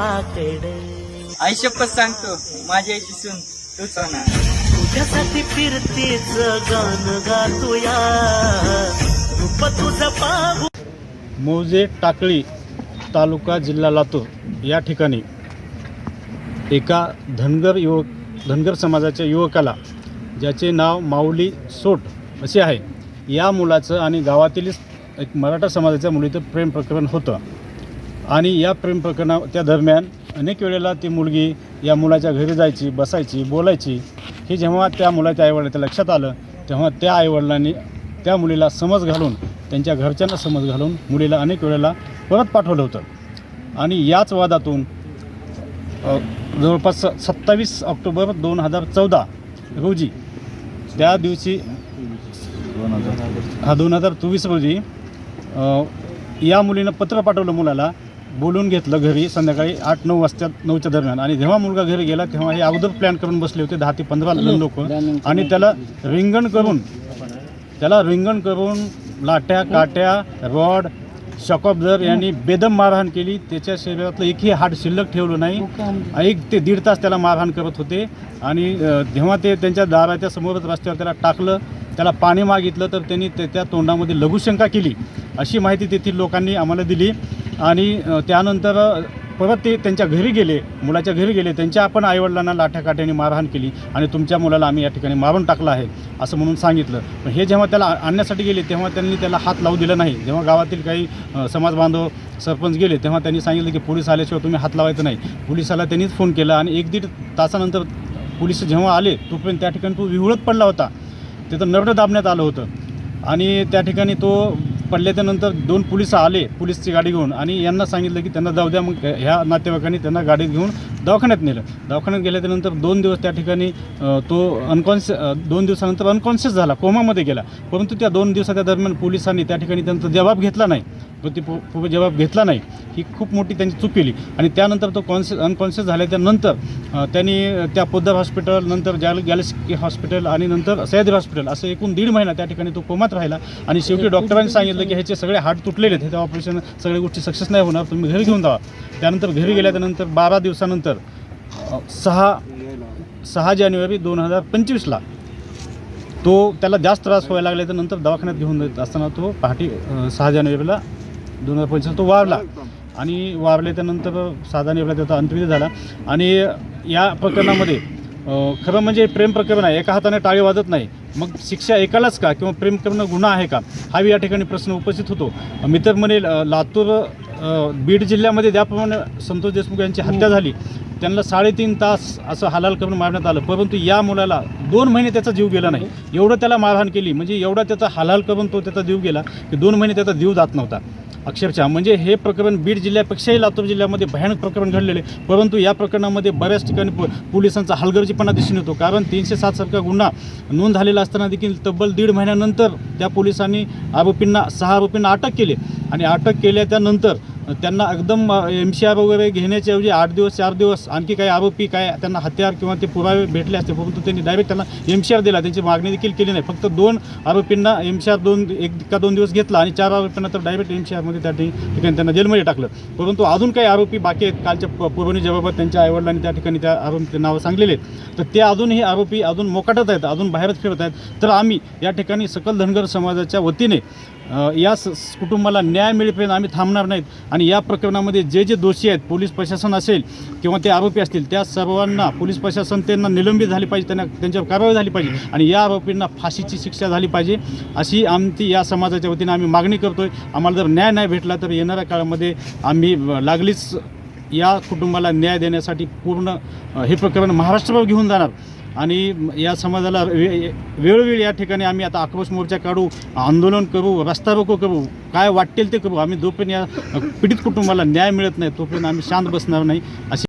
आई शपथ सांगतो माझी आईची सून तूच होणार. तुझ्यासाठी फिरतेच गाण गातोया. रूप तुझं पाहू. मौजे टाकळी तालुका जिल्हा लातूर या ठिकाणी एका धनगर युवक धनगर समाजाच्या युवकाला ज्याचे नाव माऊली सोट असे आहे. या मुलाचं आणि गावातीलच एक मराठा समाजाच्या मुलीचं प्रेम प्रकरण होतं. आणि या प्रेम प्रकरणा त्या दरम्यान अनेक वेळेला ती मुलगी या मुलाच्या घरी जायची बसायची बोलायची. हे जेव्हा त्या मुलाच्या आईवडिलाच्या लक्षात आलं तेव्हा त्या आईवडिलांनी त्या मुलीला समज घालून त्यांच्या घरच्यांना समज घालून मुलीला अनेक वेळेला परत पाठवलं होतं. आणि याच वादातून जवळपास सत्तावीस ऑक्टोबर दोन हजार चौदा रोजी त्या दिवशी हा दोन हजार चोवीस रोजी या मुलीनं पत्र पाठवलं मुलाला बोलून घेतलं घरी संध्याकाळी आठ नऊ वाजता नऊच्या दरम्यान. आणि जेव्हा मुलगा घरी गेला तेव्हा हे अगोदर प्लॅन करून बसले होते दहा ते पंधरा लोक. आणि त्याला रिंगण करून त्याला रिंगण करून लाट्या काट्या रॉड शकॉबजर यांनी बेदम मारहाण केली. त्याच्या शरीरातलं एकही हाड शिल्लक ठेवलं नाही. एक ते दीड तास त्याला मारहाण करत होते. आणि जेव्हा ते त्यांच्या दाराच्या समोरच रस्त्यावर त्याला टाकलं त्याला पाणी मागितलं तर त्यांनी त्याच्या तोंडामध्ये लघुशंका केली. अशी माहिती तेथील लोकांनी आम्हाला दिली. आणि त्यानंतर परत ते त्यांच्या घरी गेले मुलाच्या घरी गेले त्यांच्या आपण आईवडिलांना लाठ्याकाठ्याने मारहाण केली आणि तुमच्या मुलाला आम्ही या ठिकाणी मारून टाकलं आहे असं म्हणून सांगितलं. पण हे जेव्हा त्याला आणण्यासाठी गेले तेव्हा त्यांनी त्याला हात लावू दिला नाही. जेव्हा गावातील काही समाज बांधव सरपंच गेले तेव्हा त्यांनी सांगितलं की पोलीस आल्याशिवाय तुम्ही हात लावायचं नाही. पोलिसाला त्यांनीच फोन केला आणि एक दीड तासानंतर पोलीस जेव्हा आले तोपर्यंत त्या ठिकाणी तो विहुळत पडला होता. तिथं नरडं दाबण्यात आलं होतं. आणि त्या ठिकाणी तो पडल्याच्यानंतर दोन पोलीस आले पोलीसची गाडी घेऊन आणि यांना सांगितलं की त्यांना जाऊ द्या मग ह्या नातेवाईकांनी त्यांना गाडीत घेऊन दवाखान्यात नेलं. दवाखान्यात गेल्याच्यानंतर दोन दिवस त्या ठिकाणी तो अनकॉन्शियस दोन दिवसानंतर अनकॉन्शियस झाला कोमामध्ये गेला. परंतु त्या दोन दिवसाच्या दरम्यान पोलिसांनी त्या ठिकाणी त्यांचा जबाब घेतला नाही. तो पो- जबाब घेतला नाही. ही खूप मोठी त्यांची चूक केली. आणि त्यानंतर तो कॉन्शियस अनकॉन्शियस झाल्याच्यानंतर त्यांनी त्या पोद्दार हॉस्पिटल नंतर जॅल गॅलेक्सी हॉस्पिटल आणि नंतर सह्याद्री हॉस्पिटल असं एकूण दीड महिना त्या ठिकाणी तो कोमात राहिला. आणि शेवटी डॉक्टरांनी सांगितलं की ह्याचे सगळे हाट तुटलेले आहेत ह्याचं ऑपरेशन सगळ्या गोष्टी सक्सेस नाही होणार तुम्ही घरी घेऊन जावा. त्यानंतर घरी गेल्याच्यानंतर बारा दिवसानंतर सहा सहा जानेवारी दोन हजार पंचवीसला तो त्याला जास्त त्रास व्हायला लागला. तर नंतर दवाखान्यात घेऊन जात असताना तो पहाटे सहा जानेवारीला दोन हजार पंचवीस तो वारला आणि वारले त्यानंतर सहा जानेवारीला त्याचा अंत्यविधी झाला. आणि या प्रकरणामध्ये खरं म्हणजे प्रेम प्रकरण आहे. एका हाताने टाळी वाजत नाही. मग शिक्षा एकालाच का? किंवा प्रेम करणं गुन्हा आहे का? हा या ठिकाणी प्रश्न उपस्थित होतो. मी तर म्हणेल अ, लातूर बीड जिल्ह्यामध्ये ज्याप्रमाणे संतोष देशमुख यांची हत्या झाली त्यांना साडेतीन तास असं हलाल करून मारण्यात आलं. परंतु या मुलाला दोन महिने त्याचा जीव गेला नाही. एवढं त्याला मारहाण केली. म्हणजे एवढा त्याचा हलाल करून तो त्याचा जीव गेला की दोन महिने त्याचा जीव जात नव्हता. अक्षरशः म्हणजे हे प्रकरण बीड जिल्ह्यापेक्षाही लातूर जिल्ह्यामध्ये भयानक प्रकरण घडलेले परंतु या प्रकरणामध्ये बऱ्याच ठिकाणी पो पोलिसांचा हलगर्जीपणा दिसून येतो. कारण तीनशे सात सारखा गुन्हा नोंद झालेला असताना देखील तब्बल दीड महिन्यानंतर त्या पोलिसांनी आरोपींना सहा आरोपींना अटक केली. आणि अटक केल्या त्यानंतर त्यांना एकदम एम सी आर वगैरे घेण्याच्या ऐवजी आठ दिवस चार दिवस आणखी काही आरोपी काय त्यांना हत्यार किंवा ते पुरावे भेटले असते परंतु त्यांनी डायरेक्ट त्यांना एम सी आर दिला. त्यांची मागणी देखील केली नाही. फक्त दोन आरोपींना एम सी आर दोन एक का दोन दिवस घेतला आणि चार आरोपींना तर डायरेक्ट एम सी आरमध्ये त्या ठिकाणी त्यांना जेलमध्ये टाकलं. परंतु अजून काही आरोपी बाकी आहेत. कालच्या प- पुरवणी जबाबत त्यांच्या आईवडिलांनी त्या ठिकाणी त्या आरोपी नावं सांगलेले आहेत. तर ते अजूनही आरोपी अजून मोकाटत आहेत अजून बाहेरच फिरत आहेत. तर आम्ही या ठिकाणी सकल धनगर समाजाच्या वतीने या स कुटुंबाला न्याय मिळेपर्यंत आम्ही थांबणार नाहीत. आणि या प्रकरणामध्ये जे जे दोषी आहेत पोलीस प्रशासन असेल किंवा ते आरोपी असतील त्या सर्वांना पोलीस प्रशासन त्यांना निलंबित झाली पाहिजे त्यांना त्यांच्यावर कारवाई झाली पाहिजे आणि या आरोपींना फाशीची शिक्षा झाली पाहिजे. अशी आमची या समाजाच्या वतीने आम्ही मागणी करतो आहे आम्हाला जर न्याय नाही भेटला तर येणाऱ्या काळामध्ये आम्ही लागलीच या कुटुंबाला न्याय देण्यासाठी पूर्ण हे प्रकरण महाराष्ट्रभर घेऊन जाणार. आणि या समाजाला वे- वेळोवेळी या ठिकाणी आम्ही आता आक्रोश मोर्चा काढू आंदोलन करू रस्ता रोको करू काय वाटेल ते करू. आम्ही जोपर्यंत या पीडित कुटुंबाला न्याय मिळत नाही तोपर्यंत आम्ही शांत बसणार नाही. अशी